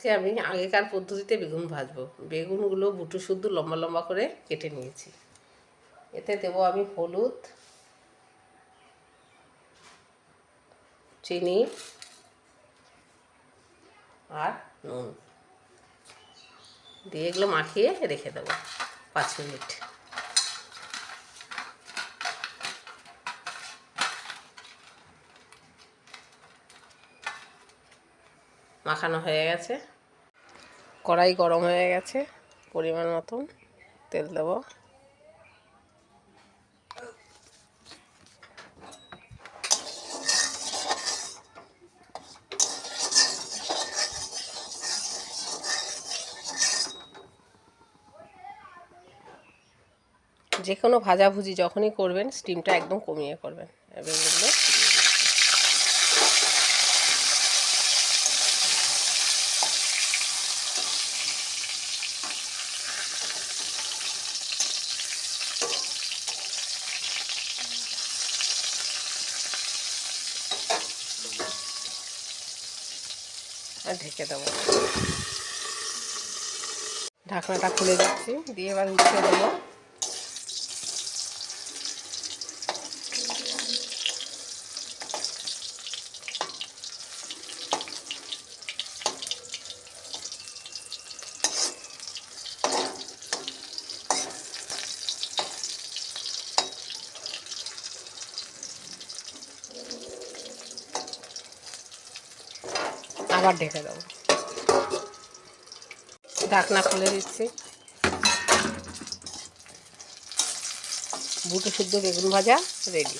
আজকে আমি আগেকার পদ্ধতিতে বেগুন ভাজবো। বেগুনগুলো বুটু শুদ্ধ লম্বা লম্বা করে কেটে নিয়েছি। এতে দেবো আমি হলুদ, চিনি আর নুন। দিয়ে এগুলো মাখিয়ে রেখে দেবো পাঁচ মিনিট। মাখানো হয়ে গেছে। কড়াই গরম হয়ে গেছে। পরিমাণ মতন তেল দেবো। যে কোনো ভাজাভুজি যখনই করবেন স্টিমটা একদম কমিয়ে করবেন। এবার আর ঢেকে দেবো। ঢাকনাটা খুলে দিচ্ছি দিয়ে এবার উঠে দেবো। আবার ঢেকে দেবো। ঢাকনা খুলে দিচ্ছি। বুটো শুদ্ধ বেগুন ভাজা রেডি।